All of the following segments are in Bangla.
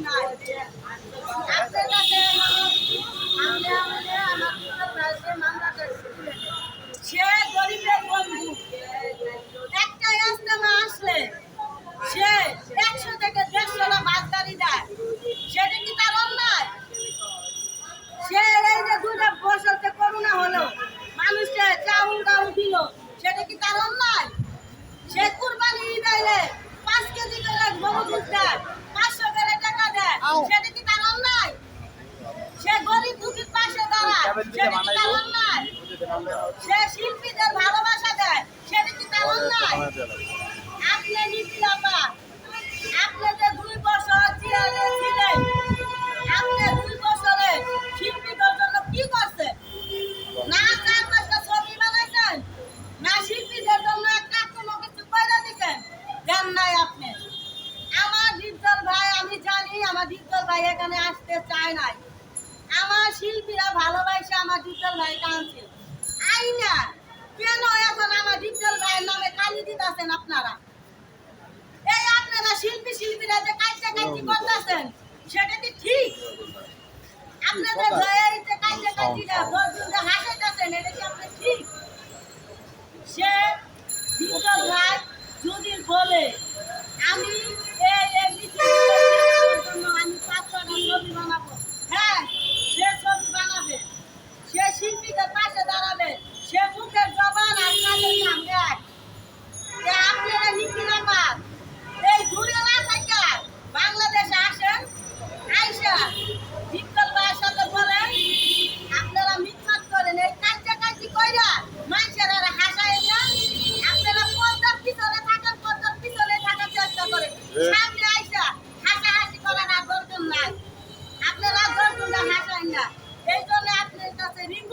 দেখি নাই আপনার কাছে সামনে আমাদের আমার বিজ্জল ভাইকে মামলাটা তুলে দেন। সে গরিবের বন্ধু একটা ইস্তেমা আসলে সে একশো থেকে দেড়শো না বাস গাড়ি দেয় সেটা কি তার অন্যায় সে এই যে দুটো বছর যে করোনা হলো মানুষকে চাউল ডাউল দিল সেটা কি তার অন্যায় সে কুরবানি দিলে পাঁচ কেজি করে গরু দুধ দেয় পাঁচশো করে টাকা দেয় সেটা কি তার অন্যায় সে গরিব দুঃখীর পাশে দাঁড়ায় সেটা কি তার অন্যায় সে শিল্পীদের ভালোবাসা দেয় সেটা কি তার অন্যায় আপনি নিখিলাপা আপনি যে দুই বছর চেয়ারে ছিলেন আপনি দুই বছরে শিল্পীদের জন্য কি করছেন? না চার পাঁচটা ছবি বানাইছেন না শিল্পীদের জন্য একটা কোনো কিছু করে দিচ্ছেন দেন নাই আপনি। আমার ডিপজল ভাই আমি জানি আমার ডিপজল ভাই এখানে আসতে চায় নাই। আমার শিল্পীরা ভালোবাসে আমার ডিপজল ভাই কাঁদছে আই না কেন এখন আমার ডিপজল ভাইয়ের নামে কালি দিতেছেন আপনারা? এই আপনারা শিল্পী শিল্পীরা যে কাজটা কাজটি করতেছেন সেটা কি ঠিক? আপনাদের যে কাজটা কাজটিটা হাসাইতেছেন এটা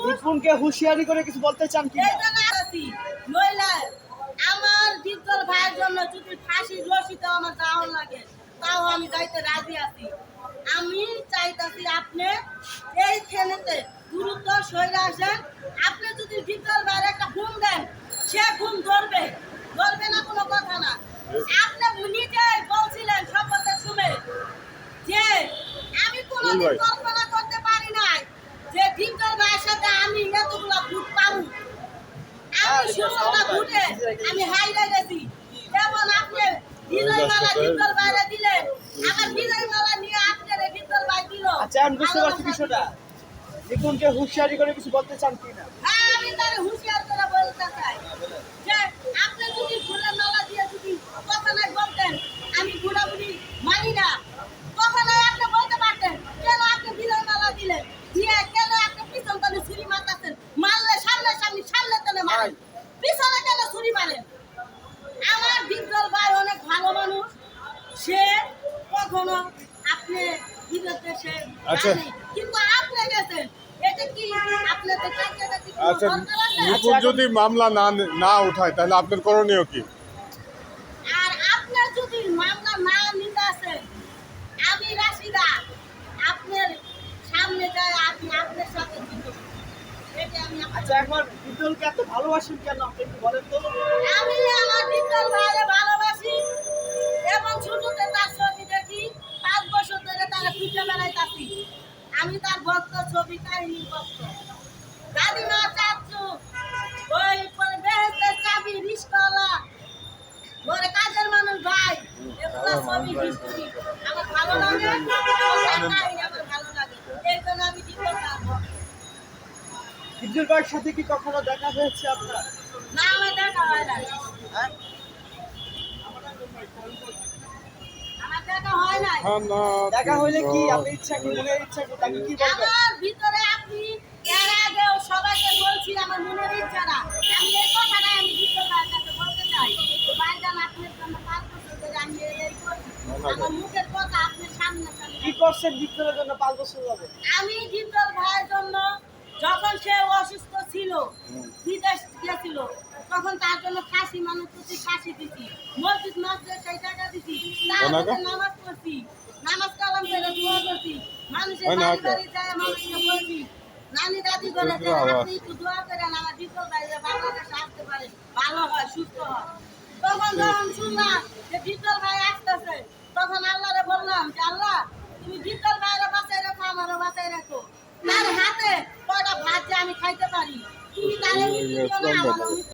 নিপুণকে হুঁশিয়ারি করে কিছু বলতে চান কি? আমার বিদ্যল ভাইয়ের জন্য যদি ফাঁসি রশিতে আমার যাওয়া লাগে তাও আমি যাইতে রাজি আছি আমি চাইতাছি আপনি এই খেলেতে গুরুত্ব সইরে আসেন আপনি যদি বিদ্যল ভাইয়ের একটা ঘুম দেন সে ঘুম ধরবে ধরবে না কোনো কথা না আপনি নিজেই বলছিলেন শপথের সময় যে আমি কোনোদিন কল্পনা করতে পারি নাই যে ডিপজল ভাইয়ের সাথে আমি এতগুলো ভূত পাবো আমি ষোলোটা ভূতে আমি হাইরে গেছি যেমন আপনি বিজয় মালা ডিপজল বাইরে দিলেন। আমার বিজয় মালা নিয়ে আপনার ডিপজল ভাই দিল। আচ্ছা আমি বুঝতে পারছি বিষয়টা। নিপুণকে হুঁশিয়ারি করে কিছু বলতে চান কি না হ্যাঁ আমি তার হুঁশিয়ার করে বলতে চাই যে আপনি যদি ফুলের মালা দিয়ে যদি কথা নাই বলতেন আমি ঘোরাঘুরি মানি না কথা নাই আপনি বলতে পারতেন কেন আপনি বিজয় মালা দিলেন দিয়ে কেন আপনি পিছন তলে ছুরি মারতেছেন মারলে সামনে সামনে সামনে তলে মারেন পিছনে কেন ছুরি মারেন আমার বিজ্ঞল ভাই অনেক ভালো মানুষ সে কখনো আপনি বিরুদ্ধে সে আচ্ছা। যায়নি। কিন্তু আপনি গেছেন এটা কি আপনাদের কাছে কি কোনো আচ্ছা দরকার যদি মামলা না না উঠায় তাহলে আপনার করণীয় কি? আর আপনার যদি মামলা না নিতে আসেন আমি রাশিদা আপনার সামনে যায় আপনি আপনার সাথে দিব। এটা আমি আপনার- আচ্ছা একবার বিদ্যুলকে এত ভালোবাসেন কেন? আপনি একটু বলেন তো। আমি আমার ভাইরে ভালোবাসি এবং ছোটতে তার আমি তার ভক্ত ছবি কাহিনী ভক্ত। দাদিমা চাচ্ছু ওই বেহেস্তের চাবি রিস্কলা ওরে কাজের মানুষ ভাই এগুলো ছবি হিস্টোরি আমার ভালো লাগে কাহিনী আমার ভালো লাগে। এই জন্য আমি বিজ্ঞান ভক্ত বিদ্যুৎ সাথে কি কখনো দেখা হয়েছে আপনার? না আমার দেখা হয় না হ্যাঁ আমার দেখা হইলে কি আপনি ইচ্ছা কি মনের ইচ্ছা কি তাকে কি বলবেন? আমার ভিতরে আপনি এর আগেও সবাইকে বলছি আমার মনের ইচ্ছাটা আমি এই কথাটাই আমি ভাইয়ের কাছে বলতে চাই। ভাইজান আপনার জন্য পাঁচ বছর ধরে আমি এই করছি। আমার মুখের কথা আপনার সামনে সামনে কি করছেন বিপ্লবের জন্য পাঁচ বছর যাবে আমি জিতল ভাইয়ের জন্য যখন সে অসুস্থ ছিল বিদেশ গেছিল তখন তার জন্য খাসি মানুষ প্রতি খাসি দিছি। মসজিদ মসজিদ সেই টাকা দিছি। তার নামাজ পড়ছি। নামাজ কালাম করে দোয়া করছি। মানুষের বাড়ি বাড়ি যায় মানুষকে বলছি নানি দাদি করে যে আপনি একটু দোয়া করেন আমার ভাই যে বাংলাদেশে আসতে পারে। ভালো হয় সুস্থ হয়। তখন যখন শুনলাম যে জিতল ভাই আসতেছে তখন আল্লাহরে বললাম যে আল্লাহ তুমি জিতল ভাইয়ের বাঁচাই রাখো আমারও বাঁচাই রাখো। তার হাতে কয়টা ভাত যে আমি খাইতে পারি। তুমি তারে